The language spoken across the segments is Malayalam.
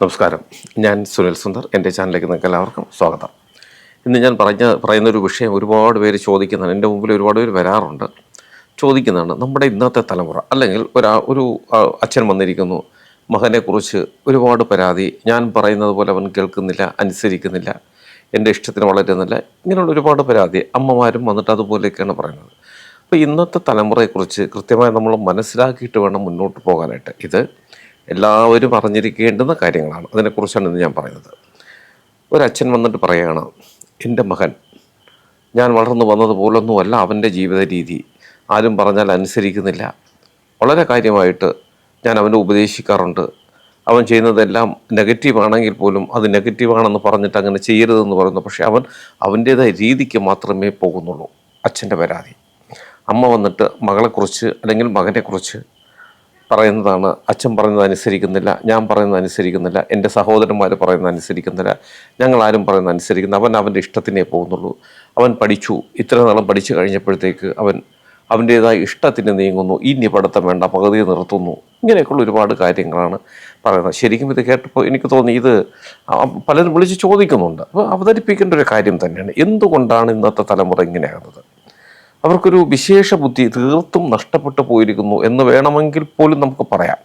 നമസ്കാരം. ഞാൻ സുനിൽ സുന്ദർ. എന്റെ ചാനലിലേക്ക് നിങ്ങൾക്ക് എല്ലാവർക്കും സ്വാഗതം. ഇന്ന് ഞാൻ പറഞ്ഞ പറയുന്ന ഒരു വിഷയം ഒരുപാട് പേര് ചോദിക്കുന്നതാണ്. എന്റെ മുമ്പിൽ ഒരുപാട് പേര് വരാറുണ്ട്. ചോദിക്കുന്നതാണ് നമ്മുടെ ഇന്നത്തെ തലമുറ അല്ലെങ്കിൽ ഒരാ ഒരു അച്ഛൻ വന്നിരിക്കുന്നു. മകനെക്കുറിച്ച് ഒരുപാട് പരാതി. ഞാൻ പറയുന്നത് പോലെ അവൻ കേൾക്കുന്നില്ല അനുസരിക്കുന്നില്ല എന്റെ ഇഷ്ടത്തിന് വളരുന്നില്ല. ഇങ്ങനെയുള്ള ഒരുപാട് പരാതി അമ്മമാരും വന്നിട്ട് അതുപോലെയൊക്കെയാണ് പറയുന്നത്. അപ്പോൾ ഇന്നത്തെ തലമുറയെക്കുറിച്ച് കൃത്യമായി നമ്മൾ മനസ്സിലാക്കിയിട്ട് വേണം മുന്നോട്ട് പോകാനായിട്ട്. ഇത് എല്ലാവരും അറിഞ്ഞിരിക്കേണ്ടുന്ന കാര്യങ്ങളാണ്. അതിനെക്കുറിച്ചാണ് ഇന്ന് ഞാൻ പറയുന്നത്. ഒരച്ഛൻ വന്നിട്ട് പറയുകയാണ് എന്റെ മകൻ ഞാൻ വളർന്നു വന്നതുപോലൊന്നുമല്ല അവന്റെ ജീവിത രീതി ആരും പറഞ്ഞാൽ അനുസരിക്കുന്നില്ല. വളരെ കാര്യമായിട്ട് ഞാൻ അവനെ ഉപദേശിക്കാറുണ്ട്. അവൻ ചെയ്യുന്നതെല്ലാം നെഗറ്റീവ് ആണെങ്കിൽ പോലും അത് നെഗറ്റീവാണെന്ന് പറഞ്ഞിട്ട് അങ്ങനെ ചെയ്യരുതെന്ന് പറയുന്നു. പക്ഷേ അവൻ അവന്റേതായ രീതിക്ക് മാത്രമേ പോകുന്നുള്ളൂ അച്ഛന്റെ പരാതി. അമ്മ വന്നിട്ട് മകളെക്കുറിച്ച് അല്ലെങ്കിൽ മകനെക്കുറിച്ച് പറയുന്നതാണ് അച്ഛൻ പറയുന്നത് അനുസരിക്കുന്നില്ല ഞാൻ പറയുന്നത് അനുസരിക്കുന്നില്ല എന്റെ സഹോദരന്മാർ പറയുന്നത് അനുസരിക്കുന്നില്ല ഞങ്ങൾ ആരും പറയുന്നത് അനുസരിക്കുന്നില്ല. അവൻ അവന്റെ ഇഷ്ടത്തിനേ പോകുന്നുള്ളൂ. അവൻ പഠിച്ചു ഇത്ര നാളും പഠിച്ചു കഴിഞ്ഞപ്പോഴത്തേക്ക് അവൻ അവന്റേതായ ഇഷ്ടത്തിന് നീങ്ങുന്നു ഇനി പഠിത്തം വേണ്ട പകുതി നിർത്തുന്നു. ഇങ്ങനെയൊക്കെയുള്ള ഒരുപാട് കാര്യങ്ങളാണ് പറയുന്നത്. ശരിക്കും ഇത് കേട്ടപ്പോൾ എനിക്ക് തോന്നി ഇത് പലരും വിളിച്ച് ചോദിക്കുന്നുണ്ട്. അപ്പോൾ അവതരിപ്പിക്കേണ്ട ഒരു കാര്യം തന്നെയാണ്. എന്തുകൊണ്ടാണ് ഇന്നത്തെ തലമുറ ഇങ്ങനെയാകുന്നത്? അവർക്കൊരു വിശേഷ ബുദ്ധി തീർത്തും നഷ്ടപ്പെട്ടു പോയിരിക്കുന്നു എന്ന് വേണമെങ്കിൽ പോലും നമുക്ക് പറയാം.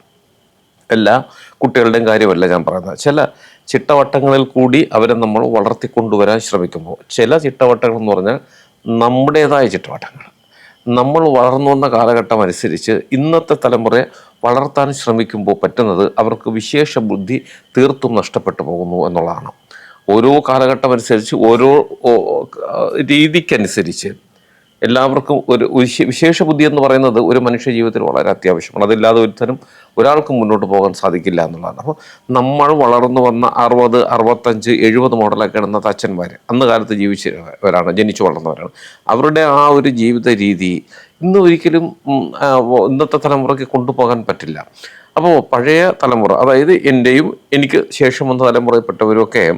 എല്ലാ കുട്ടികളുടെയും കാര്യമല്ല ഞാൻ പറയുന്നത്. ചില ചിട്ടവട്ടങ്ങളിൽ കൂടി അവരെ നമ്മൾ വളർത്തിക്കൊണ്ടുവരാൻ ശ്രമിക്കുമ്പോൾ ചില ചിട്ടവട്ടങ്ങൾ എന്ന് പറഞ്ഞാൽ നമ്മുടേതായ ചിട്ടവട്ടങ്ങൾ. നമ്മൾ വളർന്നു വന്ന കാലഘട്ടം അനുസരിച്ച് ഇന്നത്തെ തലമുറയെ വളർത്താൻ ശ്രമിക്കുമ്പോൾ പറ്റുന്നത് അവർക്ക് വിശേഷ ബുദ്ധി തീർത്തും നഷ്ടപ്പെട്ടു പോകുന്നു എന്നുള്ളതാണ്. ഓരോ കാലഘട്ടം അനുസരിച്ച് ഓരോ രീതിക്കനുസരിച്ച് എല്ലാവർക്കും ഒരു വിശേ- വിശേഷ ബുദ്ധി എന്ന് പറയുന്നത് ഒരു മനുഷ്യ ജീവിതത്തിൽ വളരെ അത്യാവശ്യമാണ്. അതില്ലാതെ ഒരുത്തരും ഒരാൾക്കും മുന്നോട്ട് പോകാൻ സാധിക്കില്ല എന്നുള്ളതാണ്. അപ്പോൾ നമ്മൾ വളർന്നു വന്ന അറുപത് അറുപത്തഞ്ച് എഴുപത് മോഡലൊക്കെ ഇടുന്നത് അച്ഛന്മാർ അന്ന് കാലത്ത് ജീവിച്ചവരാണ് ജനിച്ചു വളർന്നവരാണ്. അവരുടെ ആ ഒരു ജീവിത രീതി ഇന്ന് ഒരിക്കലും ഇന്നത്തെ തലമുറയ്ക്ക് കൊണ്ടുപോകാൻ പറ്റില്ല. അപ്പോൾ പഴയ തലമുറ അതായത് എന്റെയും എനിക്ക് ശേഷം വന്ന തലമുറയിൽപ്പെട്ടവരൊക്കെ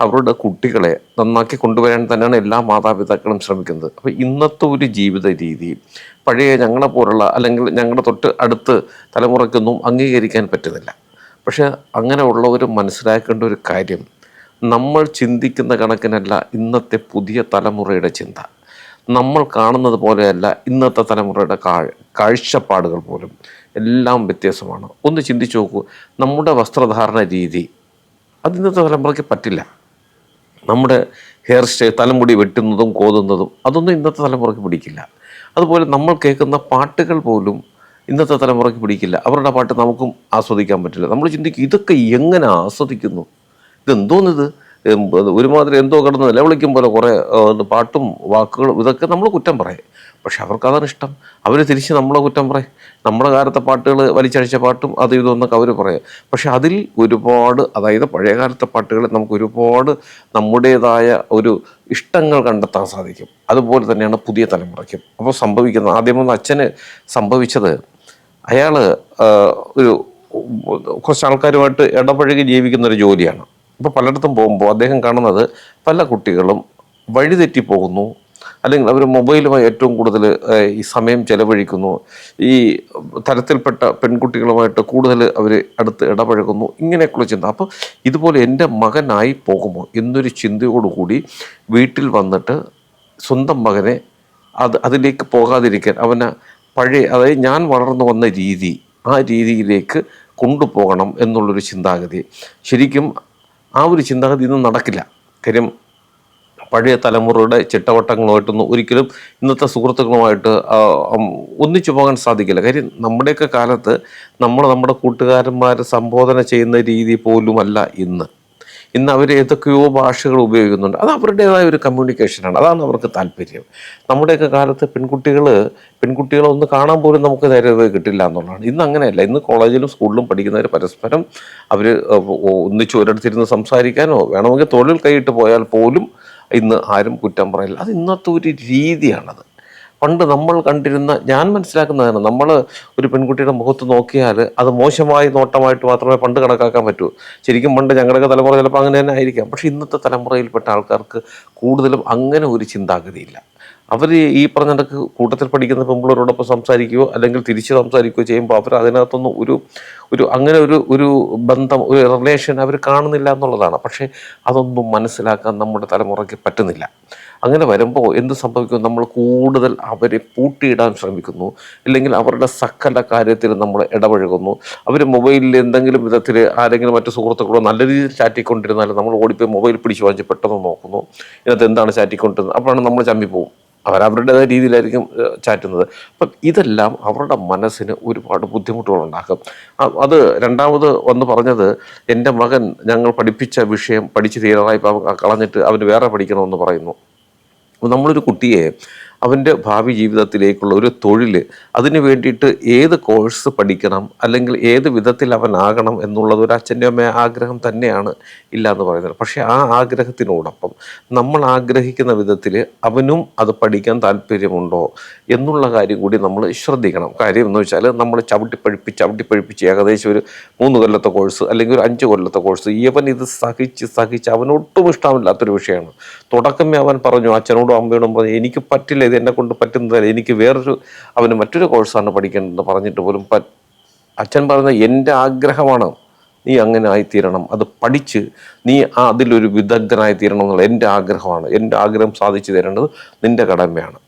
അവരുടെ കുട്ടികളെ നന്നാക്കി കൊണ്ടുവരാൻ തന്നെയാണ് എല്ലാ മാതാപിതാക്കളും ശ്രമിക്കുന്നത്. അപ്പോൾ ഇന്നത്തെ ഒരു ജീവിത രീതി പഴയ ഞങ്ങളെ പോലുള്ള അല്ലെങ്കിൽ ഞങ്ങളുടെ തൊട്ട് അടുത്ത് തലമുറയ്ക്കൊന്നും അംഗീകരിക്കാൻ പറ്റുന്നില്ല. പക്ഷെ അങ്ങനെയുള്ളവർ മനസ്സിലാക്കേണ്ട ഒരു കാര്യം നമ്മൾ ചിന്തിക്കുന്ന കണക്കിനല്ല ഇന്നത്തെ പുതിയ തലമുറയുടെ ചിന്ത. നമ്മൾ കാണുന്നത് പോലെയല്ല ഇന്നത്തെ തലമുറയുടെ കാഴ് കാഴ്ചപ്പാടുകൾ പോലും. എല്ലാം വ്യത്യാസമാണ് ഒന്ന് ചിന്തിച്ചു നോക്കൂ നമ്മുടെ വസ്ത്രധാരണ രീതി അത് ഇന്നത്തെ തലമുറയ്ക്ക് പറ്റില്ല. നമ്മുടെ ഹെയർ സ്റ്റൈൽ തലമുടി വെട്ടുന്നതും കോതുന്നതും അതൊന്നും ഇന്നത്തെ തലമുറയ്ക്ക് പിടിക്കില്ല. അതുപോലെ നമ്മൾ കേൾക്കുന്ന പാട്ടുകൾ പോലും ഇന്നത്തെ തലമുറയ്ക്ക് പിടിക്കില്ല. അവരുടെ പാട്ട് നമുക്കും ആസ്വദിക്കാൻ പറ്റില്ല. നമ്മൾ ചിന്തിക്കും ഇതൊക്കെ എങ്ങനെ ആസ്വദിക്കുന്നു? ഇതെന്തോന്നിത്? ഒരുമാതിരി എന്തോ കിടന്ന് നിലവിളിക്കും പോലെ കുറേ പാട്ടും വാക്കുകളും ഇതൊക്കെ നമ്മൾ കുറ്റം പറയും. പക്ഷെ അവർക്ക് അതാണ് ഇഷ്ടം. അവർ തിരിച്ച് നമ്മളെ കുറ്റം പറയും. നമ്മുടെ കാലത്തെ പാട്ടുകൾ വലിച്ചഴിച്ച പാട്ടും അത് ഇതൊന്നൊക്കെ അവർ പറയും. പക്ഷെ അതിൽ ഒരുപാട് അതായത് പഴയ കാലത്തെ പാട്ടുകൾ നമുക്ക് ഒരുപാട് നമ്മുടേതായ ഒരു ഇഷ്ടങ്ങൾ കണ്ടെത്താൻ സാധിക്കും. അതുപോലെ തന്നെയാണ് പുതിയ തലമുറയ്ക്കും. അപ്പോൾ സംഭവിക്കുന്നത് ആദ്യമൊന്ന് അച്ഛന് സംഭവിച്ചത് അയാൾ ഒരു കുറച്ച് ആൾക്കാരുമായിട്ട് ഇടപഴകി ജീവിക്കുന്ന ഒരു ജോലിയാണ്. ഇപ്പോൾ പലയിടത്തും പോകുമ്പോൾ അദ്ദേഹം കാണുന്നത് പല കുട്ടികളും വഴിതെറ്റി പോകുന്നു അല്ലെങ്കിൽ അവർ മൊബൈലുമായി ഏറ്റവും കൂടുതൽ ഈ സമയം ചെലവഴിക്കുന്നു. ഈ തരത്തിൽപ്പെട്ട പെൺകുട്ടികളുമായിട്ട് കൂടുതൽ അവർ അടുത്ത് ഇടപഴകുന്നു. ഇങ്ങനെയൊക്കെയുള്ള ചിന്ത. അപ്പോൾ ഇതുപോലെ എന്റെ മകനായി പോകുമോ എന്നൊരു ചിന്തയോടുകൂടി വീട്ടിൽ വന്നിട്ട് സ്വന്തം മകനെ അത് അതിലേക്ക് പോകാതിരിക്കാൻ അവനെ പഴയ അതായത് ഞാൻ വളർന്നു വന്ന രീതി ആ രീതിയിലേക്ക് കൊണ്ടുപോകണം എന്നുള്ളൊരു ചിന്താഗതി. ശരിക്കും ആ ഒരു ചിന്താഗതി ഇന്ന് നടക്കില്ല. കാര്യം പഴയ തലമുറയുടെ ചിട്ടവട്ടങ്ങളുമായിട്ടൊന്നും ഒരിക്കലും ഇന്നത്തെ സുഹൃത്തുക്കളുമായിട്ട് ഒന്നിച്ചു പോകാൻ സാധിക്കില്ല. കാര്യം നമ്മുടെയൊക്കെ കാലത്ത് നമ്മൾ നമ്മുടെ കൂട്ടുകാരന്മാരെ സംബോധന ചെയ്യുന്ന രീതി പോലുമല്ല ഇന്ന്. ഇന്ന് അവർ ഏതൊക്കെയോ ഭാഷകൾ ഉപയോഗിക്കുന്നുണ്ട്. അത് അവരുടേതായ ഒരു കമ്മ്യൂണിക്കേഷനാണ് അതാണ് അവർക്ക് താല്പര്യം. നമ്മുടെയൊക്കെ കാലത്ത് പെൺകുട്ടികൾ പെൺകുട്ടികളെ ഒന്ന് കാണാൻ പോലും നമുക്ക് നേരെ കിട്ടില്ല എന്നുള്ളതാണ്. ഇന്ന് അങ്ങനെയല്ല. ഇന്ന് കോളേജിലും സ്കൂളിലും പഠിക്കുന്നവർ പരസ്പരം അവർ ഒന്നിച്ച് ഒരിടത്തിരുന്ന് സംസാരിക്കാനോ വേണമെങ്കിൽ തൊഴിൽ കൈയിട്ട് പോയാൽ പോലും ഇന്ന് ആരും കുറ്റം പറയില്ല. അത് ഇന്നത്തെ ഒരു രീതിയാണത്. പണ്ട് നമ്മൾ കണ്ടിരുന്ന ഞാൻ മനസ്സിലാക്കുന്നതാണ് നമ്മൾ ഒരു പെൺകുട്ടിയുടെ മുഖത്ത് നോക്കിയാൽ അത് മോശമായ നോട്ടമായിട്ട് മാത്രമേ പണ്ട് കണക്കാക്കാൻ പറ്റൂ. ശരിക്കും പണ്ട് ഞങ്ങളുടെയൊക്കെ തലമുറ ചിലപ്പോൾ അങ്ങനെ തന്നെ ആയിരിക്കാം. പക്ഷേ ഇന്നത്തെ തലമുറയിൽപ്പെട്ട ആൾക്കാർക്ക് കൂടുതലും അങ്ങനെ ഒരു ചിന്താഗതിയില്ല. അവർ ഈ പറഞ്ഞ നിനക്ക് കൂട്ടത്തിൽ പഠിക്കുന്ന പെമ്പിളരോടൊപ്പം സംസാരിക്കുകയോ അല്ലെങ്കിൽ തിരിച്ച് സംസാരിക്കുകയോ ചെയ്യുമ്പോൾ അവർ അതിനകത്തൊന്നും ഒരു ഒരു അങ്ങനെ ഒരു ഒരു ബന്ധം ഒരു റിലേഷൻ അവർ കാണുന്നില്ല എന്നുള്ളതാണ്. പക്ഷേ അതൊന്നും മനസ്സിലാക്കാൻ നമ്മുടെ തലമുറയ്ക്ക് പറ്റുന്നില്ല. അങ്ങനെ വരുമ്പോൾ എന്ത് സംഭവിക്കും? നമ്മൾ കൂടുതൽ അവരെ പൂട്ടിയിടാൻ ശ്രമിക്കുന്നു. ഇല്ലെങ്കിൽ അവരുടെ സകല കാര്യത്തിൽ നമ്മൾ ഇടപഴകുന്നു. അവർ മൊബൈലിൽ എന്തെങ്കിലും വിധത്തിൽ ആരെങ്കിലും മറ്റു സുഹൃത്തുക്കളോ നല്ല രീതിയിൽ ചാറ്റിക്കൊണ്ടിരുന്നാലും നമ്മൾ ഓടിപ്പോയി മൊബൈൽ പിടിച്ച് വാങ്ങിച്ച് പെട്ടെന്ന് നോക്കുന്നു. ഇതിനകത്ത് എന്താണ് ചാറ്റിക്കൊണ്ടിരുന്നത് അപ്പോഴാണ് നമ്മൾ ചമ്മിപ്പോവും അവരവരുടേതായ രീതിയിലായിരിക്കും ചാറ്റുന്നത് അപ്പം ഇതെല്ലാം അവരുടെ മനസ്സിന് ഒരുപാട് ബുദ്ധിമുട്ടുകൾ ഉണ്ടാക്കും. അത് രണ്ടാമത് വന്ന് പറഞ്ഞത് എന്റെ മകൻ ഞങ്ങൾ പഠിപ്പിച്ച വിഷയം പഠിച്ച് തീരാറായി കളഞ്ഞിട്ട് അവന് വേറെ പഠിക്കണമെന്ന് പറയുന്നു. നമ്മളൊരു കുട്ടിയെ അവന്റെ ഭാവി ജീവിതത്തിലേക്കുള്ള ഒരു തൊഴിൽ അതിന് വേണ്ടിയിട്ട് ഏത് കോഴ്സ് പഠിക്കണം അല്ലെങ്കിൽ ഏത് വിധത്തിൽ അവനാകണം എന്നുള്ളത് ഒരു അച്ഛന്റെ അമ്മ ആഗ്രഹം തന്നെയാണ് ഇല്ല എന്ന് പറയുന്നത്. പക്ഷേ ആ ആഗ്രഹത്തിനോടൊപ്പം നമ്മൾ ആഗ്രഹിക്കുന്ന വിധത്തിൽ അവനും അത് പഠിക്കാൻ താല്പര്യമുണ്ടോ എന്നുള്ള കാര്യം കൂടി നമ്മൾ ശ്രദ്ധിക്കണം. കാര്യം എന്ന് വെച്ചാൽ നമ്മൾ ചവിട്ടിപ്പഴിപ്പിച്ച് ചവിട്ടിപ്പഴിപ്പിച്ച് ഏകദേശം ഒരു മൂന്ന് കൊല്ലത്തെ കോഴ്സ് അല്ലെങ്കിൽ ഒരു അഞ്ച് കൊല്ലത്തെ കോഴ്സ് ഇവൻ ഇത് സഹിച്ച് സഹിച്ച് അവനൊട്ടും ഇഷ്ടമില്ലാത്തൊരു വിഷയമാണ്. തുടക്കമേ അവൻ പറഞ്ഞു അച്ഛനോടും അമ്മയോടും പറഞ്ഞു എനിക്ക് പറ്റില്ല ഇത് എന്നെ കൊണ്ട് പറ്റുന്നതല്ല എനിക്ക് വേറൊരു അവന് മറ്റൊരു കോഴ്സാണ് പഠിക്കേണ്ടതെന്ന് പറഞ്ഞിട്ട് പോലും അച്ഛൻ പറയുന്നത് എന്റെ ആഗ്രഹമാണ് നീ അങ്ങനെ ആയിത്തീരണം അത് പഠിച്ച് നീ അതിലൊരു വിദഗ്ധനായി തീരണം എന്നുള്ള എന്റെ ആഗ്രഹമാണ് എന്റെ ആഗ്രഹം സാധിച്ചു തരേണ്ടത് നിന്റെ കടമയാണ്.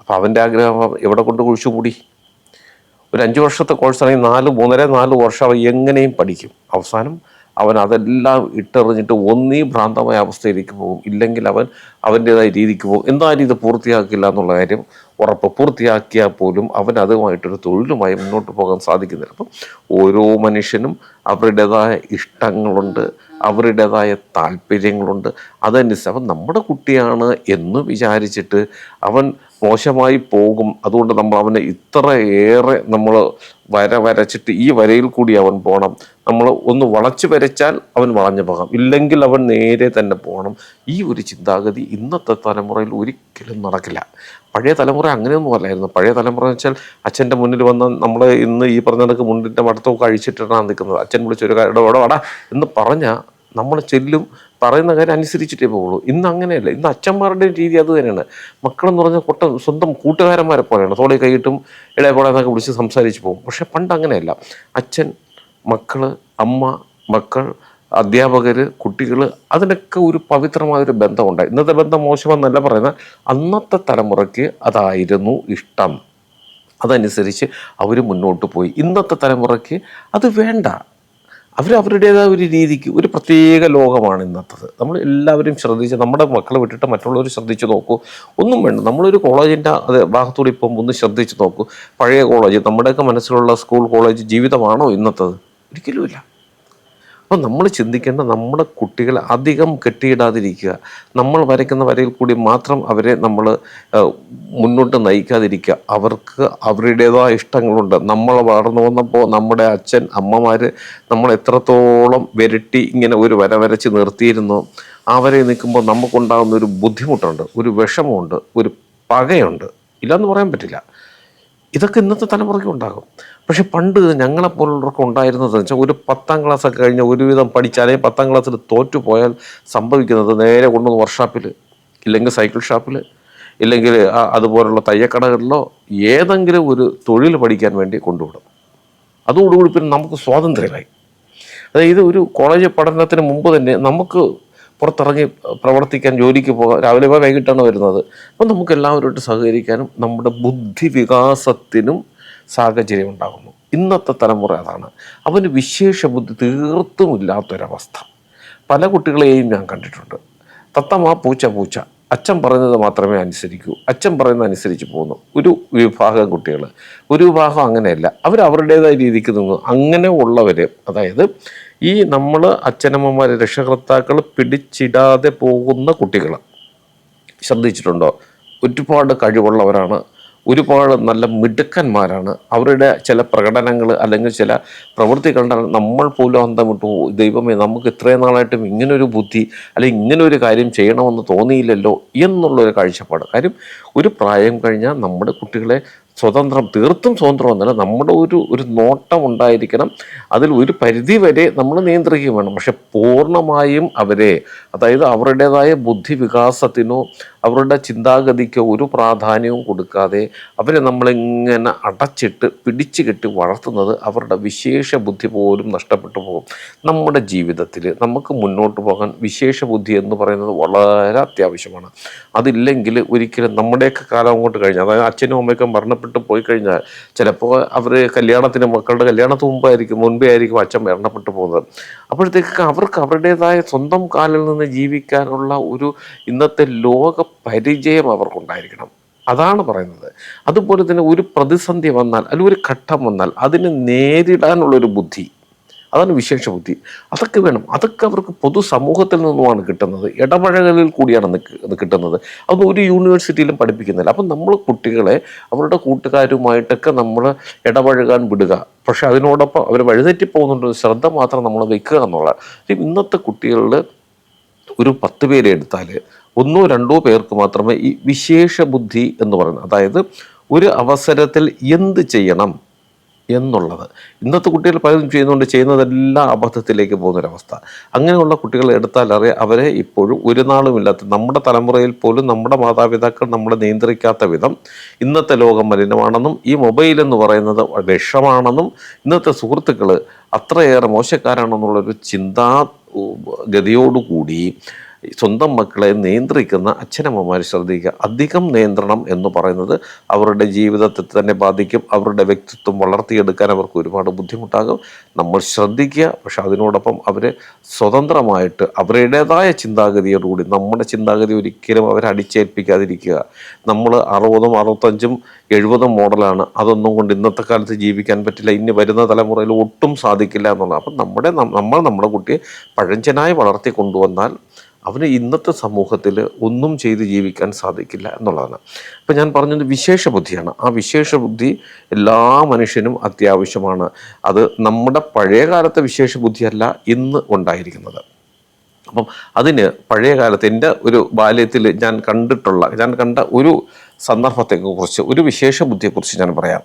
അപ്പോൾ അവന്റെ ആഗ്രഹം എവിടെ കൊണ്ട് കുഴിച്ചുകൂടി ഒരു അഞ്ച് വർഷത്തെ കോഴ്സാണെങ്കിൽ നാല് മൂന്നര നാല് വർഷം എങ്ങനെയും പഠിക്കും. അവസാനം അവൻ അതെല്ലാം ഇട്ടെറിഞ്ഞിട്ട് ഒന്നീ ഭ്രാന്തമായ അവസ്ഥയിലേക്ക് പോകും. ഇല്ലെങ്കിൽ അവൻ അവന്റേതായ രീതിക്ക് പോകും. എന്തായാലും ഇത് പൂർത്തിയാക്കില്ല എന്നുള്ള കാര്യം ഉറപ്പ്. പൂർത്തിയാക്കിയാൽ പോലും അവൻ അതുമായിട്ടൊരു തൊഴിലുമായി മുന്നോട്ട് പോകാൻ സാധിക്കുന്നില്ല. അപ്പം ഓരോ മനുഷ്യനും അവരുടേതായ ഇഷ്ടങ്ങളുണ്ട് അവരുടേതായ താല്പര്യങ്ങളുണ്ട്. അതനുസരിച്ച് അവൻ നമ്മുടെ കുട്ടിയാണ് എന്ന് വിചാരിച്ചിട്ട് അവൻ മോശമായി പോകും. അതുകൊണ്ട് നമ്മൾ അവനെ ഇത്രയേറെ നമ്മൾ വര വരച്ചിട്ട് ഈ വരയിൽ കൂടി അവൻ പോകണം നമ്മൾ ഒന്ന് വളച്ചു വരച്ചാൽ അവൻ വളഞ്ഞു പോകാം. ഇല്ലെങ്കിൽ അവൻ നേരെ തന്നെ പോകണം. ഈ ഒരു ചിന്താഗതി ഇന്നത്തെ തലമുറയിൽ ഒരിക്കലും നടക്കില്ല. പഴയ തലമുറ അങ്ങനെയൊന്നും അല്ലായിരുന്നു. പഴയ തലമുറ എന്ന് വെച്ചാൽ അച്ഛന്റെ മുന്നിൽ വന്ന് നമ്മൾ ഇന്ന് ഈ പറഞ്ഞ കണക്ക് മുണ്ടിന്റെ മടത്തൊക്കെ അഴിച്ചിട്ടാണ് നിൽക്കുന്നത്. അച്ഛൻ വിളിച്ചൊരു കാര്യം എന്ന് പറഞ്ഞാൽ നമ്മൾ ചെല്ലും പറയുന്ന കാര്യം അനുസരിച്ചിട്ടേ പോകുള്ളൂ ഇന്ന് അങ്ങനെയല്ല. ഇന്ന് അച്ഛന്മാരുടെ രീതി അത് തന്നെയാണ്. മക്കളെന്ന് പറഞ്ഞാൽ കൊട്ട സ്വന്തം കൂട്ടുകാരന്മാരെ പോലെയാണ്. തോളി കൈയിട്ടും ഇടയപ്പോടെ എന്നൊക്കെ വിളിച്ച് സംസാരിച്ച് പോകും. പക്ഷേ പണ്ട് അങ്ങനെയല്ല. അച്ഛൻ മക്കൾ അമ്മ മക്കൾ അധ്യാപകർ കുട്ടികൾ അതിനൊക്കെ ഒരു പവിത്രമായൊരു ബന്ധമുണ്ടായി. ഇന്നത്തെ ബന്ധം മോശമെന്നല്ല പറയുന്ന അന്നത്തെ തലമുറയ്ക്ക് അതായിരുന്നു ഇഷ്ടം. അതനുസരിച്ച് അവർ മുന്നോട്ട് പോയി. ഇന്നത്തെ തലമുറയ്ക്ക് അത് വേണ്ട. അവർ അവരുടേതായ ഒരു രീതിക്ക് ഒരു പ്രത്യേക ലോകമാണ് ഇന്നത്തത്. നമ്മൾ എല്ലാവരും ശ്രദ്ധിച്ച് നമ്മുടെ മക്കളെ വിട്ടിട്ട് മറ്റുള്ളവർ ശ്രദ്ധിച്ച് നോക്കൂ. ഒന്നും വേണ്ട. നമ്മളൊരു കോളേജിന്റെ അത് ഭാഗത്തൂടെ ഇപ്പം ഒന്ന് ശ്രദ്ധിച്ച് നോക്കൂ. പഴയ കോളേജ് നമ്മുടെയൊക്കെ മനസ്സിലുള്ള സ്കൂൾ കോളേജ് ജീവിതമാണോ ഇന്നത്തത്? ഒരിക്കലുമില്ല. അപ്പോൾ നമ്മൾ ചിന്തിക്കേണ്ട നമ്മുടെ കുട്ടികളെ അധികം കെട്ടിയിടാതിരിക്കുക. നമ്മൾ വരയ്ക്കുന്ന വരയിൽ കൂടി മാത്രം അവരെ നമ്മൾ മുന്നോട്ട് നയിക്കാതിരിക്കുക. അവർക്ക് അവരുടേതായ ഇഷ്ടങ്ങളുണ്ട്. നമ്മൾ വളർന്നു വന്നപ്പോൾ നമ്മുടെ അച്ഛൻ അമ്മമാർ നമ്മൾ എത്രത്തോളം വിരട്ടി ഇങ്ങനെ ഒരു വര വരച്ച് നിർത്തിയിരുന്നു. അവരെ നിൽക്കുമ്പോൾ നമുക്കുണ്ടാകുന്ന ഒരു ബുദ്ധിമുട്ടുണ്ട് ഒരു വിഷമമുണ്ട് ഒരു പകയുണ്ട്. ഇല്ലയെന്ന് പറയാൻ പറ്റില്ല. ഇതൊക്കെ ഇന്നത്തെ തലമുറയ്ക്ക് ഉണ്ടാകും. പക്ഷെ പണ്ട് ഞങ്ങളെപ്പോലുള്ളവർക്ക് ഉണ്ടായിരുന്നത് വെച്ചാൽ ഒരു പത്താം ക്ലാസ് ഒക്കെ കഴിഞ്ഞ് ഒരുവിധം പഠിച്ചാലേ പത്താം ക്ലാസ്സിൽ തോറ്റു പോയാൽ സംഭവിക്കുന്നത് നേരെ കൊണ്ടുവന്ന് വർക്ക്ഷോപ്പിൽ ഇല്ലെങ്കിൽ സൈക്കിൾ ഷോപ്പിൽ ഇല്ലെങ്കിൽ അതുപോലുള്ള തയ്യക്കടകളിലോ ഏതെങ്കിലും ഒരു തൊഴിൽ പഠിക്കാൻ വേണ്ടി കൊണ്ടുവിടും. അതോടുകൂടി പിന്നെ നമുക്ക് സ്വാതന്ത്ര്യമായി. അതായത് ഒരു കോളേജ് പഠനത്തിന് മുമ്പ് തന്നെ നമുക്ക് പുറത്തിറങ്ങി പ്രവർത്തിക്കാൻ ജോലിക്ക് പോകാൻ രാവിലെ പോയി വൈകിട്ടാണ് വരുന്നത്. അപ്പം നമുക്ക് എല്ലാവരുമായിട്ട് സഹകരിക്കാനും നമ്മുടെ ബുദ്ധി വികാസത്തിനും സാഹചര്യം ഉണ്ടാകുന്നു. ഇന്നത്തെ തലമുറ അതാണ്. അവന് വിശേഷ ബുദ്ധി തീർത്തും ഇല്ലാത്തൊരവസ്ഥ. പല കുട്ടികളെയും ഞാൻ കണ്ടിട്ടുണ്ട്. തത്തമ്മ പൂച്ച പൂച്ച. അച്ഛൻ പറയുന്നത് മാത്രമേ അനുസരിക്കൂ. അച്ഛൻ പറയുന്നത് അനുസരിച്ച് പോകുന്നു. ഒരു വിഭാഗം കുട്ടികൾ ഒരു വിഭാഗം അങ്ങനെയല്ല. അവർ അവരുടേതായ രീതിക്ക് നിന്നു. അങ്ങനെ ഉള്ളവർ അതായത് ഈ നമ്മൾ അച്ഛനമ്മമാർ രക്ഷകർത്താക്കൾ പിടിച്ചിടാതെ പോകുന്ന കുട്ടികൾ ശ്രദ്ധിച്ചിട്ടുണ്ടോ? ഒരുപാട് കഴിവുള്ളവരാണ്. ഒരുപാട് നല്ല മിടുക്കന്മാരാണ്. അവരുടെ ചില പ്രകടനങ്ങൾ അല്ലെങ്കിൽ ചില പ്രവൃത്തി കണ്ടാൽ നമ്മൾ പോലും അന്തം വിട്ടു ദൈവമേ നമുക്ക് ഇത്രയും നാളായിട്ടും ഇങ്ങനൊരു ബുദ്ധി അല്ലെങ്കിൽ ഇങ്ങനൊരു കാര്യം ചെയ്യണമെന്ന് തോന്നിയില്ലല്ലോ എന്നുള്ളൊരു കാഴ്ചപ്പാട്. കാര്യം ഒരു പ്രായം കഴിഞ്ഞാൽ നമ്മുടെ കുട്ടികളെ സ്വതന്ത്രം തീർത്തും സ്വതന്ത്രമൊന്നുമല്ല നമ്മുടെ ഒരു ഒരു നോട്ടം ഉണ്ടായിരിക്കണം. അതിൽ ഒരു പരിധി വരെ നമ്മൾ നിയന്ത്രിക്കുകയും വേണം. പക്ഷെ പൂർണമായും അവരെ അതായത് അവരുടേതായ ബുദ്ധി വികാസത്തിനോ അവരുടെ ചിന്താഗതിക്കോ ഒരു പ്രാധാന്യവും കൊടുക്കാതെ അവരെ നമ്മളിങ്ങനെ അടച്ചിട്ട് പിടിച്ചു കെട്ടി വളർത്തുന്നത് അവരുടെ വിശേഷ ബുദ്ധി പോലും നഷ്ടപ്പെട്ടു പോകും. നമ്മുടെ ജീവിതത്തിൽ നമുക്ക് മുന്നോട്ട് പോകാൻ വിശേഷ ബുദ്ധി എന്ന് പറയുന്നത് വളരെ അത്യാവശ്യമാണ്. അതില്ലെങ്കിൽ ഒരിക്കലും നമ്മുടെയൊക്കെ കാലം അങ്ങോട്ട് കഴിഞ്ഞാൽ അതായത് അച്ഛനും അമ്മയൊക്കെ മരണപ്പെട്ട് പോയി കഴിഞ്ഞാൽ ചിലപ്പോൾ അവർ കല്യാണത്തിന് മക്കളുടെ കല്യാണത്തിന് മുമ്പായിരിക്കും മുൻപേ ആയിരിക്കും അച്ഛൻ മരണപ്പെട്ടു പോകുന്നത്. അപ്പോഴത്തേക്ക് അവർക്ക് അവരുടേതായ സ്വന്തം കാലിൽ നിന്ന് ജീവിക്കാനുള്ള ഒരു ഇന്നത്തെ ലോക പരിചയം അവർക്കുണ്ടായിരിക്കണം. അതാണ് പറയുന്നത്. അതുപോലെ തന്നെ ഒരു പ്രതിസന്ധി വന്നാൽ അല്ലെങ്കിൽ ഒരു ഘട്ടം വന്നാൽ അതിനെ നേരിടാനുള്ളൊരു ബുദ്ധി അതാണ് വിശേഷ ബുദ്ധി. അതൊക്കെ വേണം. അതൊക്കെ അവർക്ക് പൊതുസമൂഹത്തിൽ നിന്നുമാണ് കിട്ടുന്നത്. ഇടപഴകലിൽ കൂടിയാണ് കിട്ടുന്നത്. അതൊന്നും ഒരു യൂണിവേഴ്സിറ്റിയിലും പഠിപ്പിക്കുന്നില്ല. അപ്പം നമ്മൾ കുട്ടികളെ അവരുടെ കൂട്ടുകാരുമായിട്ടൊക്കെ നമ്മൾ ഇടപഴകാൻ വിടുക. പക്ഷെ അതിനോടൊപ്പം അവർ വഴിതെറ്റി പോകുന്നുണ്ട് ശ്രദ്ധ മാത്രം നമ്മൾ വെക്കുക എന്നുള്ളത് ഇന്നത്തെ കുട്ടികളിൽ ഒരു പത്ത് പേരെ എടുത്താൽ ഒന്നോ രണ്ടോ പേർക്ക് മാത്രമേ ഈ വിശേഷ ബുദ്ധി എന്ന് പറയുന്നത് അതായത് ഒരു അവസരത്തിൽ എന്ത് ചെയ്യണം? എന്നുള്ളത്. ഇന്നത്തെ കുട്ടികൾ പലതും ചെയ്യുന്നുണ്ട് ചെയ്യുന്നതെല്ലാം അബദ്ധത്തിലേക്ക് പോകുന്നൊരവസ്ഥ. അങ്ങനെയുള്ള കുട്ടികളെ എടുത്താൽ അറിയാം അവരെ ഇപ്പോഴും ഒരു നാളുമില്ലാത്ത നമ്മുടെ തലമുറയിൽ പോലും നമ്മുടെ മാതാപിതാക്കൾ നമ്മളെ നിയന്ത്രിക്കാത്ത വിധം ഇന്നത്തെ ലോകം മലിനമാണെന്നും ഈ മൊബൈൽ എന്ന് പറയുന്നത് വിഷമാണെന്നും ഇന്നത്തെ സുഹൃത്തുക്കൾ അത്രയേറെ മോശക്കാരാണെന്നുള്ളൊരു ചിന്താ ഗതിയോടുകൂടി സ്വന്തം മക്കളെ നിയന്ത്രിക്കുന്ന അച്ഛനമ്മമാർ ശ്രദ്ധിക്കുക. അധികം നിയന്ത്രണം എന്ന് പറയുന്നത് അവരുടെ ജീവിതത്തെ തന്നെ ബാധിക്കും. അവരുടെ വ്യക്തിത്വം വളർത്തിയെടുക്കാൻ അവർക്ക് ഒരുപാട് ബുദ്ധിമുട്ടാകും. നമ്മൾ ശ്രദ്ധിക്കുക. പക്ഷെ അതിനോടൊപ്പം അവർ സ്വതന്ത്രമായിട്ട് അവരുടേതായ ചിന്താഗതിയോടുകൂടി നമ്മുടെ ചിന്താഗതി ഒരിക്കലും അവരെ അടിച്ചേൽപ്പിക്കാതിരിക്കുക. നമ്മൾ അറുപതും അറുപത്തഞ്ചും എഴുപതും മോഡലാണ്. അതൊന്നും കൊണ്ട് ഇന്നത്തെ കാലത്ത് ജീവിക്കാൻ പറ്റില്ല. ഇനി വരുന്ന തലമുറയിൽ ഒട്ടും സാധിക്കില്ല എന്നുള്ളത്. അപ്പം നമ്മുടെ നമ്മൾ നമ്മുടെ കുട്ടിയെ പഴഞ്ചനായി വളർത്തി കൊണ്ടുവന്നാൽ അവന് ഇന്നത്തെ സമൂഹത്തിൽ ഒന്നും ചെയ്ത് ജീവിക്കാൻ സാധിക്കില്ല എന്നുള്ളതാണ്. അപ്പം ഞാൻ പറഞ്ഞത് വിശേഷ ബുദ്ധിയാണ് ആ വിശേഷ ബുദ്ധി എല്ലാ മനുഷ്യനും അത്യാവശ്യമാണ്. അത് നമ്മുടെ പഴയ കാലത്തെ വിശേഷ ബുദ്ധിയല്ല ഇന്ന് ഉണ്ടായിരിക്കുന്നത്. അപ്പം അതിന് പഴയ കാലത്ത് എന്റെ ഒരു ബാല്യത്തിൽ ഞാൻ കണ്ടിട്ടുള്ള ഞാൻ കണ്ട ഒരു സന്ദർഭത്തെക്കുറിച്ച് ഒരു വിശേഷ ബുദ്ധിയെക്കുറിച്ച് ഞാൻ പറയാം.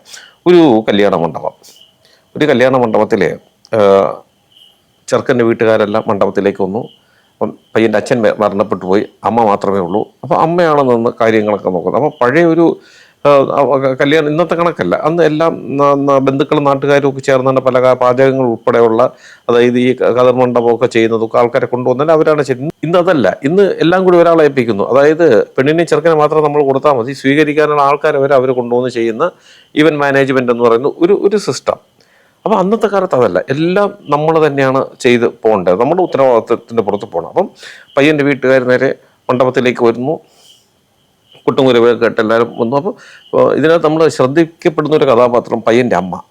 ഒരു കല്യാണ മണ്ഡപം. ഒരു കല്യാണ മണ്ഡപത്തിലെ ചെറുക്കന്റെ വീട്ടുകാരെല്ലാം മണ്ഡപത്തിലേക്ക് വന്നു. അപ്പം പയ്യന്റെ അച്ഛൻ മരണപ്പെട്ടു പോയി. അമ്മ മാത്രമേ ഉള്ളൂ. അപ്പോൾ അമ്മയാണ് നിന്ന് കാര്യങ്ങളൊക്കെ നോക്കുന്നത്. അപ്പോൾ പഴയ ഒരു കല്യാണം ഇന്നത്തെ കണക്കല്ല. അന്ന് എല്ലാം ബന്ധുക്കളും നാട്ടുകാരും ഒക്കെ ചേർന്നാണ് പല പാചകങ്ങൾ ഉൾപ്പെടെയുള്ള അതായത് ഈ കതിർ മണ്ഡപമൊക്കെ ചെയ്യുന്നതൊക്കെ ആൾക്കാരെ കൊണ്ടുവന്നാൽ അവരാണ് ചെയ്യുന്നത് ഇന്ന് അതല്ല. ഇന്ന് എല്ലാം കൂടി ഒരാളെ ഏൽപ്പിക്കുന്നു. അതായത് പെണ്ണിനെ ചെറുക്കനെ മാത്രം നമ്മൾ കൊടുത്താൽ മതി. സ്വീകരിക്കാനുള്ള ആൾക്കാരെ വരെ അവർ കൊണ്ടുവന്ന് ചെയ്യുന്ന ഇവൻ മാനേജ്മെന്റ് എന്ന് പറയുന്ന ഒരു ഒരു സിസ്റ്റം അപ്പോൾ അന്നത്തെ കാലത്ത് അതല്ല. എല്ലാം നമ്മൾ തന്നെയാണ് ചെയ്ത് പോകേണ്ടത്. നമ്മുടെ ഉത്തരവാദിത്വത്തിന്റെ പുറത്ത് പോകണം. അപ്പം പയ്യന്റെ വീട്ടുകാർ നേരെ മണ്ഡപത്തിലേക്ക് വരുന്നു. കുട്ടുമുരവ് കേട്ട് എല്ലാവരും വന്നു. അപ്പോൾ ഇതിനകത്ത് നമ്മൾ ശ്രദ്ധിക്കപ്പെടുന്ന ഒരു കഥാപാത്രം പയ്യന്റെ അമ്മ.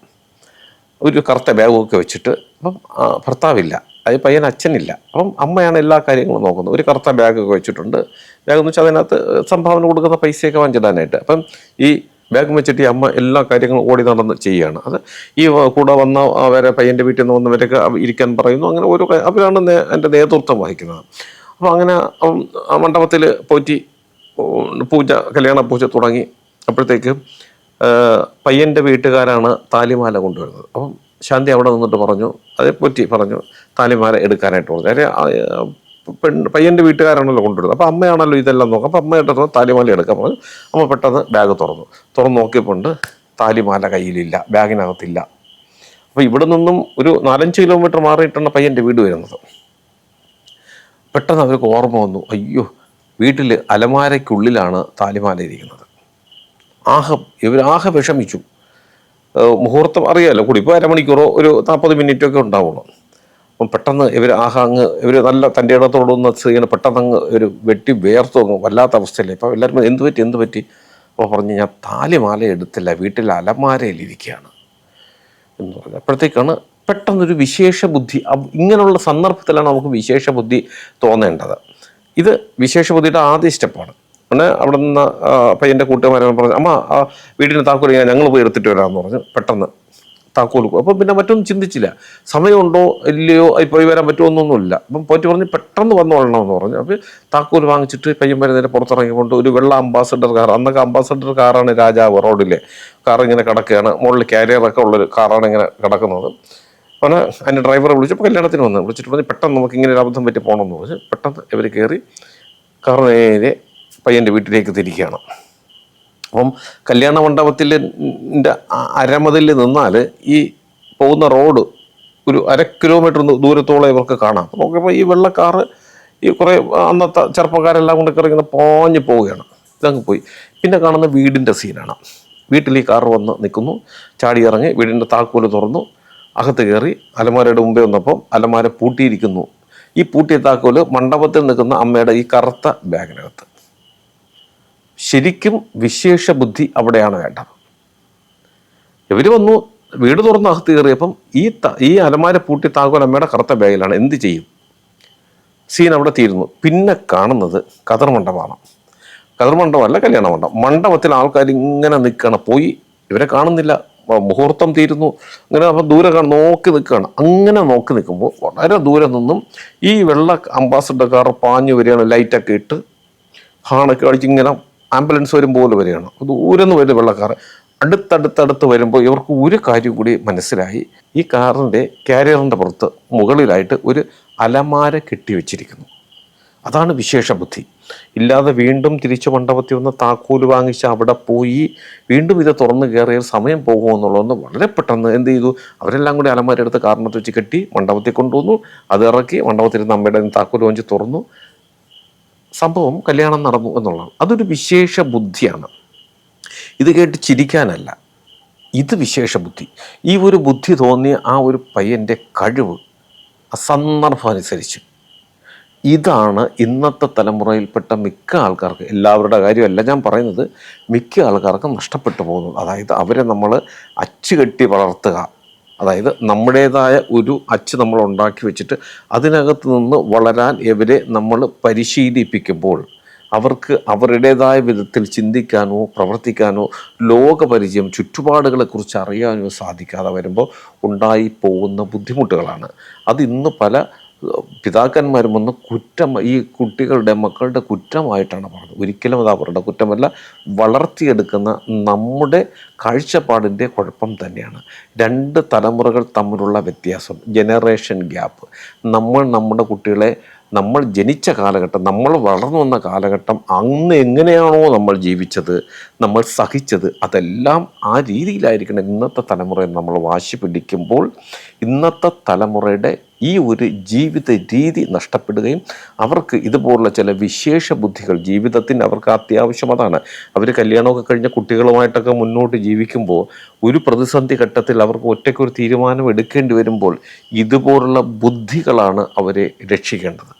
ഒരു കറുത്ത ബാഗൊക്കെ വെച്ചിട്ട് അപ്പം ഭർത്താവില്ല. അത് പയ്യൻ അച്ഛനില്ല. അപ്പം അമ്മയാണ് എല്ലാ കാര്യങ്ങളും നോക്കുന്നത്. ഒരു കറുത്ത ബാഗൊക്കെ വെച്ചിട്ടുണ്ട്. ബാഗ് എന്ന് വെച്ചാൽ അതിനകത്ത് സംഭാവന കൊടുക്കുന്ന പൈസയൊക്കെ വാങ്ങിച്ചിടാനായിട്ട്. അപ്പം ഈ ബാഗ് വെച്ചിട്ട് ഈ അമ്മ എല്ലാ കാര്യങ്ങളും ഓടി നടന്ന് ചെയ്യുകയാണ് അത് ഈ കൂടെ വന്ന അവരെ പയ്യന്റെ വീട്ടിൽ നിന്ന് വന്നവരൊക്കെ ഇരിക്കാൻ പറയുന്നു. അങ്ങനെ ഓരോ അവരാണ് എന്റെ നേതൃത്വം വഹിക്കുന്നത്. അപ്പോൾ അങ്ങനെ മണ്ഡപത്തിൽ പോറ്റി പൂജ കല്യാണ പൂജ തുടങ്ങി അപ്പോഴത്തേക്ക് പയ്യന്റെ വീട്ടുകാരാണ് താലിമാല കൊണ്ടുവരുന്നത്. അപ്പം ശാന്തി അവിടെ നിന്നിട്ട് പറഞ്ഞു അതേ പറ്റി പറഞ്ഞു താലിമാല എടുക്കാനായിട്ട് പറഞ്ഞു. അല്ലെ പെൺ പയ്യന്റെ വീട്ടുകാരാണല്ലോ കൊണ്ടുവരുന്നത്. അപ്പം അമ്മയാണല്ലോ ഇതെല്ലാം നോക്കുക. അപ്പം അമ്മയുടെ താലിമാല എടുക്കാൻ പറഞ്ഞു അമ്മ പെട്ടെന്ന് ബാഗ് തുറന്നു. തുറന്ന് നോക്കിയപ്പോണ്ട് താലിമാല കയ്യിലില്ല. ബാഗിനകത്തില്ല. അപ്പോൾ ഇവിടെ നിന്നും ഒരു നാലഞ്ച് കിലോമീറ്റർ മാറിയിട്ടാണ് പയ്യന്റെ വീട് വരുന്നത്. പെട്ടെന്ന് അവർക്ക് ഓർമ്മ വന്നു. അയ്യോ വീട്ടിൽ അലമാരയ്ക്കുള്ളിലാണ് താലിമാല ഇരിക്കുന്നത്. ആഹ ഇവർ ആഹ വിഷമിച്ചു. മുഹൂർത്തം അറിയാമല്ലോ കൂടി ഇപ്പോൾ അരമണിക്കൂറോ ഒരു നാൽപ്പത് മിനിറ്റൊക്കെ ഉണ്ടാവുള്ളൂ. അപ്പം പെട്ടെന്ന് ഇവർ ആഹാ അങ്ങ് ഇവർ നല്ല തന്റെ ഇടത്തോടുന്ന സ്ത്രീകൾ പെട്ടെന്ന് അങ്ങ് ഒരു വെട്ടി വേർത്തു അങ്ങ് വല്ലാത്ത അവസ്ഥയില്ലേ ഇപ്പം എല്ലാവരും എന്ത് പറ്റി? എന്ത് പറ്റി? അപ്പോൾ പറഞ്ഞു ഞാൻ താലിമാല എടുത്തില്ല. വീട്ടിൽ അലമാരയിലിരിക്കുകയാണ് എന്ന് പറഞ്ഞു. അപ്പോഴത്തേക്കാണ് പെട്ടെന്നൊരു വിശേഷ ബുദ്ധി ഇങ്ങനെയുള്ള സന്ദർഭത്തിലാണ് നമുക്ക് വിശേഷ ബുദ്ധി തോന്നേണ്ടത്. ഇത് വിശേഷ ബുദ്ധിയുടെ ആദ്യ സ്റ്റെപ്പാണ്. പിന്നെ അവിടെ നിന്ന് അപ്പം പയ്യന്റെ കൂട്ടുകാരൻ പറഞ്ഞു അമ്മ ആ വീടിന് താക്കോൽ ഞാൻ ഞങ്ങൾ പോയി എടുത്തിട്ട് വരാമെന്ന് പറഞ്ഞു. പെട്ടെന്ന് താക്കോൽ കൊ- അപ്പം പിന്നെ മറ്റൊന്നും ചിന്തിച്ചില്ല. സമയമുണ്ടോ ഇല്ലയോ പോയി വരാൻ പറ്റുമോ എന്നൊന്നുമില്ല. അപ്പം പോയിട്ട് പറഞ്ഞ് പെട്ടെന്ന് വന്നോളണമെന്ന് പറഞ്ഞു. അപ്പോൾ താക്കോൽ വാങ്ങിച്ചിട്ട് പയ്യൻ വരെ നേരെ പുറത്തിറങ്ങിക്കൊണ്ട് ഒരു വെള്ള അംബാസഡർ കാർ അന്നൊക്കെ അംബാസഡർ കാറാണ് രാജാവ് റോഡിലെ. കാർ ഇങ്ങനെ കിടക്കുകയാണ്. മുകളിൽ ക്യാരിയറൊക്കെ ഉള്ളൊരു കാറാണ് ഇങ്ങനെ കിടക്കുന്നത്. അപ്പം അതിന്റെ ഡ്രൈവറെ വിളിച്ചപ്പോൾ കല്യാണത്തിന് വന്ന് വിളിച്ചിട്ട് പറഞ്ഞ് പെട്ടെന്ന് നമുക്ക് ഇങ്ങനെ ഒരു അബദ്ധം പറ്റി പോകണമെന്ന് പറഞ്ഞ് പെട്ടെന്ന് ഇവർ കയറി കാർ നേരെ പയ്യന്റെ വീട്ടിലേക്ക് തിരിക്കുകയാണ്. അപ്പം കല്യാണ മണ്ഡപത്തിൽ അരമതിൽ നിന്നാൽ ഈ പോകുന്ന റോഡ് ഒരു അര കിലോമീറ്റർ ദൂരത്തോളം ഇവർക്ക് കാണാം. നോക്കിയപ്പോൾ ഈ വെള്ളക്കാറ് ഈ കുറേ അന്നത്തെ ചെറുപ്പക്കാരെല്ലാം കൊണ്ട് കയറി ഇങ്ങനെ പോഞ്ഞ് പോവുകയാണ്. ഇതങ്ങ് പോയി. പിന്നെ കാണുന്ന വീടിന്റെ സീനാണ്. വീട്ടിൽ ഈ കാറ് വന്ന് നിൽക്കുന്നു. ചാടി ഇറങ്ങി വീടിന്റെ താക്കോൽ തുറന്നു. അകത്ത് കയറി അലമാരയുടെ മുമ്പേ വന്നപ്പം അലമാര പൂട്ടിയിരിക്കുന്നു. ഈ പൂട്ടിയ താക്കോൽ മണ്ഡപത്തിൽ നിൽക്കുന്ന അമ്മയുടെ ഈ കറുത്ത ബാഗിനകത്ത്. ശരിക്കും വിശേഷ ബുദ്ധി അവിടെയാണ് വേണ്ടത്. ഇവർ വന്നു വീട് തുറന്ന് അകത്ത് കയറിയപ്പം ഈ ഈ അലമാര പൂട്ടി താക്കോൽ അമ്മയുടെ കറുത്ത ബാഗിലാണ് എന്ത് ചെയ്യും? സീൻ അവിടെ തീരുന്നു. പിന്നെ കാണുന്നത് കതർ മണ്ഡപമാണ് കതർ മണ്ഡപമല്ല കല്യാണ മണ്ഡപം മണ്ഡപത്തിൽ ആൾക്കാർ ഇങ്ങനെ നിൽക്കണം. പോയി ഇവരെ കാണുന്നില്ല. മുഹൂർത്തം തീരുന്നു. അങ്ങനെ അപ്പം ദൂരെ കാണും നോക്കി നിൽക്കുകയാണ്. അങ്ങനെ നോക്കി നിൽക്കുമ്പോൾ വളരെ ദൂരെ നിന്നും ഈ വെള്ള അംബാസഡർ കാർ പാഞ്ഞു വരികയാണ്. ലൈറ്റൊക്കെ ഇട്ട് ഹാണൊക്കെ അടിച്ച് ഇങ്ങനെ ആംബുലൻസ് വരുമ്പോൾ പോലെ വരികയാണ് ദൂരെ നിന്ന് വരുന്ന വെള്ളക്കാർ അടുത്തടുത്തടുത്ത് വരുമ്പോൾ ഇവർക്ക് ഒരു കാര്യം കൂടി മനസ്സിലായി. ഈ കാറിന്റെ കാരിയറിന്റെ പുറത്ത് മുകളിലായിട്ട് ഒരു അലമാര കെട്ടി വെച്ചിരിക്കുന്നു. അതാണ് വിശേഷ ബുദ്ധി. ഇല്ലാതെ വീണ്ടും തിരിച്ചു മണ്ഡപത്തിൽ വന്ന് താക്കോൽ വാങ്ങിച്ച് അവിടെ പോയി വീണ്ടും ഇത് തുറന്ന് കയറിയ സമയം പോകുമെന്നുള്ളതെന്ന് വളരെ പെട്ടെന്ന് എന്ത് ചെയ്തു? അവരെല്ലാം കൂടി അലമാര എടുത്ത് കാറിനകത്ത് വെച്ച് കെട്ടി മണ്ഡപത്തിൽ കൊണ്ടുവന്നു. അത് ഇറക്കി മണ്ഡപത്തിൽ നമ്മുടെ താക്കോൽ വാങ്ങിച്ച് തുറന്നു. സംഭവം കല്യാണം നടന്നു എന്നുള്ളതാണ്. അതൊരു വിശേഷ ബുദ്ധിയാണ്. ഇത് കേട്ട് ചിരിക്കാനല്ല. ഇത് വിശേഷ ബുദ്ധി. ഈ ഒരു ബുദ്ധി തോന്നിയ ആ ഒരു പയ്യന്റെ കഴിവ് ആ സന്ദർഭം അനുസരിച്ച് ഇതാണ് ഇന്നത്തെ തലമുറയിൽപ്പെട്ട മിക്ക ആൾക്കാർക്ക് എല്ലാവരുടെ കാര്യമല്ല ഞാൻ പറയുന്നത് മിക്ക ആൾക്കാർക്കും നഷ്ടപ്പെട്ടു പോകുന്നത്. അതായത് അവരെ നമ്മൾ അച്ചുകെട്ടി വളർത്തുക. അതായത് നമ്മുടേതായ ഒരു അച്ച് നമ്മൾ ഉണ്ടാക്കി വെച്ചിട്ട് അതിനകത്ത് നിന്ന് വളരാൻ ഇവരെ നമ്മൾ പരിശീലിപ്പിക്കുമ്പോൾ അവർക്ക് അവരുടേതായ വിധത്തിൽ ചിന്തിക്കാനോ പ്രവർത്തിക്കാനോ ലോകപരിചയം ചുറ്റുപാടുകളെക്കുറിച്ച് അറിയാനോ സാധിക്കാതെ വരുമ്പോൾ ഉണ്ടായി പോകുന്ന ബുദ്ധിമുട്ടുകളാണ്. അത് ഇന്ന് പല പിതാക്കന്മാരും ഒന്ന് കുറ്റം ഈ കുട്ടികളുടെ മക്കളുടെ കുറ്റമായിട്ടാണ് പറഞ്ഞത്. ഒരിക്കലും അത് അവരുടെ കുറ്റമല്ല വളർത്തിയെടുക്കുന്ന നമ്മുടെ കാഴ്ചപ്പാടിന്റെ കുഴപ്പം തന്നെയാണ്. രണ്ട് തലമുറകൾ തമ്മിലുള്ള വ്യത്യാസം ജനറേഷൻ ഗ്യാപ്പ് നമ്മൾ നമ്മുടെ കുട്ടികളെ നമ്മൾ ജനിച്ച കാലഘട്ടം നമ്മൾ വളർന്നു വന്ന കാലഘട്ടം അന്ന് എങ്ങനെയാണോ നമ്മൾ ജീവിച്ചത് നമ്മൾ സഹിച്ചത് അതെല്ലാം ആ രീതിയിലായിരിക്കണം ഇന്നത്തെ തലമുറയെ നമ്മൾ വാശി പിടിക്കുമ്പോൾ ഇന്നത്തെ തലമുറയുടെ ഈ ഒരു ജീവിത രീതി നഷ്ടപ്പെടുകയും അവർക്ക് ഇതുപോലുള്ള ചില വിശേഷ ബുദ്ധികൾ ജീവിതത്തിന് അവർക്ക് അത്യാവശ്യം അതാണ്. അവർ കല്യാണമൊക്കെ കഴിഞ്ഞ കുട്ടികളുമായിട്ടൊക്കെ മുന്നോട്ട് ജീവിക്കുമ്പോൾ ഒരു പ്രതിസന്ധി ഘട്ടത്തിൽ അവർക്ക് ഒറ്റയ്ക്കൊരു തീരുമാനം എടുക്കേണ്ടി വരുമ്പോൾ ഇതുപോലുള്ള ബുദ്ധികളാണ് അവരെ രക്ഷിക്കേണ്ടത്.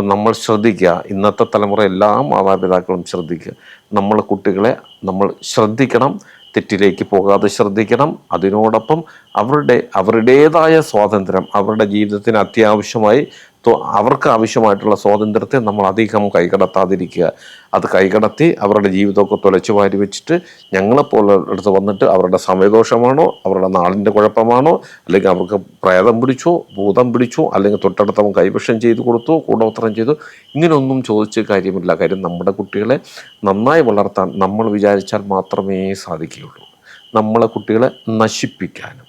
അപ്പം നമ്മൾ ശ്രദ്ധിക്കുക. ഇന്നത്തെ തലമുറ എല്ലാ മാതാപിതാക്കളും ശ്രദ്ധിക്കുക. നമ്മൾ കുട്ടികളെ നമ്മൾ ശ്രദ്ധിക്കണം. തെറ്റിലേക്ക് പോകാതെ ശ്രദ്ധിക്കണം. അതിനോടൊപ്പം അവരുടെ അവരുടേതായ സ്വാതന്ത്ര്യം അവരുടെ ജീവിതത്തിന് അത്യാവശ്യമായി അവർക്ക് ആവശ്യമായിട്ടുള്ള സ്വാതന്ത്ര്യത്തെ നമ്മൾ അധികം കൈകടത്താതിരിക്കുക. അത് കൈകടത്തി അവരുടെ ജീവിതമൊക്കെ തുലച്ചു വാരി വെച്ചിട്ട് ഞങ്ങളെപ്പോലെ അടുത്ത് വന്നിട്ട് അവരുടെ സമയദോഷമാണോ അവരുടെ നാളിന്റെ കുഴപ്പമാണോ അല്ലെങ്കിൽ അവർക്ക് പ്രേതം പിടിച്ചോ ഭൂതം പിടിച്ചോ അല്ലെങ്കിൽ തൊട്ടടുത്തവൻ കൈവശം ചെയ്ത് കൊടുത്തോ കൂടോത്രം ചെയ്തു ഇങ്ങനെയൊന്നും ചോദിച്ച് കാര്യമില്ല. കാര്യം നമ്മുടെ കുട്ടികളെ നന്നായി വളർത്താൻ നമ്മൾ വിചാരിച്ചാൽ മാത്രമേ സാധിക്കുകയുള്ളൂ. നമ്മളെ കുട്ടികളെ നശിപ്പിക്കാനും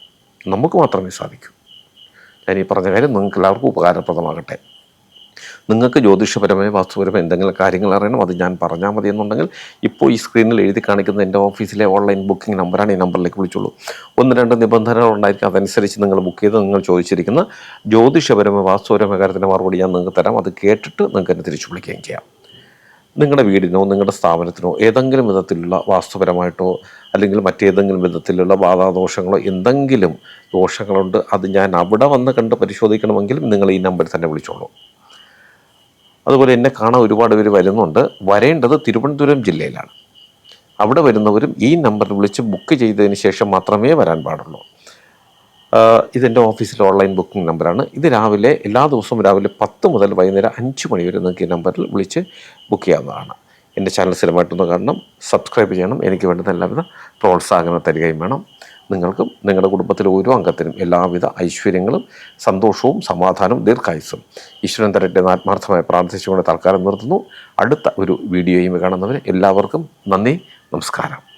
നമുക്ക് മാത്രമേ സാധിക്കൂ. ഞാൻ ഈ പറഞ്ഞ കാര്യം നിങ്ങൾക്ക് എല്ലാവർക്കും ഉപകാരപ്രദമാകട്ടെ. നിങ്ങൾക്ക് ജ്യോതിഷപരമായ വാസ്തുപരമായ എന്തെങ്കിലും കാര്യങ്ങൾ അറിയണം അത് ഞാൻ പറഞ്ഞാൽ മതി എന്നുണ്ടെങ്കിൽ ഇപ്പോൾ ഈ സ്ക്രീനിൽ എഴുതി കാണിക്കുന്ന എന്റെ ഓഫീസിലെ ഓൺലൈൻ ബുക്കിംഗ് നമ്പറാണ് ഈ നമ്പറിലേക്ക് വിളിച്ചുള്ളൂ ഒന്ന് രണ്ട് നിബന്ധനകൾ ഉണ്ടായിരിക്കും അതനുസരിച്ച് നിങ്ങൾ ബുക്ക് ചെയ്ത് നിങ്ങൾ ചോദിച്ചിരിക്കുന്ന ജ്യോതിഷപരമായ വാസ്തുപരമായ കാര്യത്തിന്റെ മറുപടി ഞാൻ നിങ്ങൾക്ക് തരാം. അത് കേട്ടിട്ട് നിങ്ങൾക്ക് എന്നെ തിരിച്ചു വിളിക്കുകയും ചെയ്യാം. നിങ്ങളുടെ വീടിനോ നിങ്ങളുടെ സ്ഥാപനത്തിനോ ഏതെങ്കിലും വിധത്തിലുള്ള വാസ്തുപരമായിട്ടോ അല്ലെങ്കിൽ മറ്റേതെങ്കിലും വിധത്തിലുള്ള ബാധാദോഷങ്ങളോ എന്തെങ്കിലും ദോഷങ്ങളുണ്ട് അത് ഞാൻ അവിടെ വന്ന് കണ്ട് പരിശോധിക്കണമെങ്കിലും നിങ്ങൾ ഈ നമ്പറിൽ തന്നെ വിളിച്ചോളൂ. അതുപോലെ എന്നെ കാണാൻ ഒരുപാട് പേര് വരുന്നുണ്ട്. വരേണ്ടത് തിരുവനന്തപുരം ജില്ലയിലാണ്. അവിടെ വരുന്നവരും ഈ നമ്പറിൽ വിളിച്ച് ബുക്ക് ചെയ്തതിന് ശേഷം മാത്രമേ വരാൻ പാടുള്ളൂ. ഇതെന്റെ ഓഫീസിലെ ഓൺലൈൻ ബുക്കിംഗ് നമ്പറാണ്. ഇത് രാവിലെ എല്ലാ ദിവസവും രാവിലെ പത്ത് മുതൽ വൈകുന്നേരം അഞ്ച് മണി വരെ നിങ്ങൾക്ക് ഈ നമ്പറിൽ വിളിച്ച് ബുക്ക് ചെയ്യാവുന്നതാണ്. എന്റെ ചാനൽ സ്ഥിരമായിട്ടൊന്ന് കാണണം സബ്സ്ക്രൈബ് ചെയ്യണം എനിക്ക് വേണ്ടുന്ന എല്ലാവിധ പ്രോത്സാഹനം തരികയും വേണം. നിങ്ങൾക്കും നിങ്ങളുടെ കുടുംബത്തിലെ ഓരോ അംഗത്തിനും എല്ലാവിധ ഐശ്വര്യങ്ങളും സന്തോഷവും സമാധാനവും ദീർഘായുസും ഈശ്വരൻ തരട്ടെ ആത്മാർത്ഥമായ പ്രാർത്ഥിച്ചുകൊണ്ട് തൽക്കാലം നിർത്തുന്നു. അടുത്ത ഒരു വീഡിയോയും കാണുന്നവരെ എല്ലാവർക്കും നന്ദി നമസ്കാരം.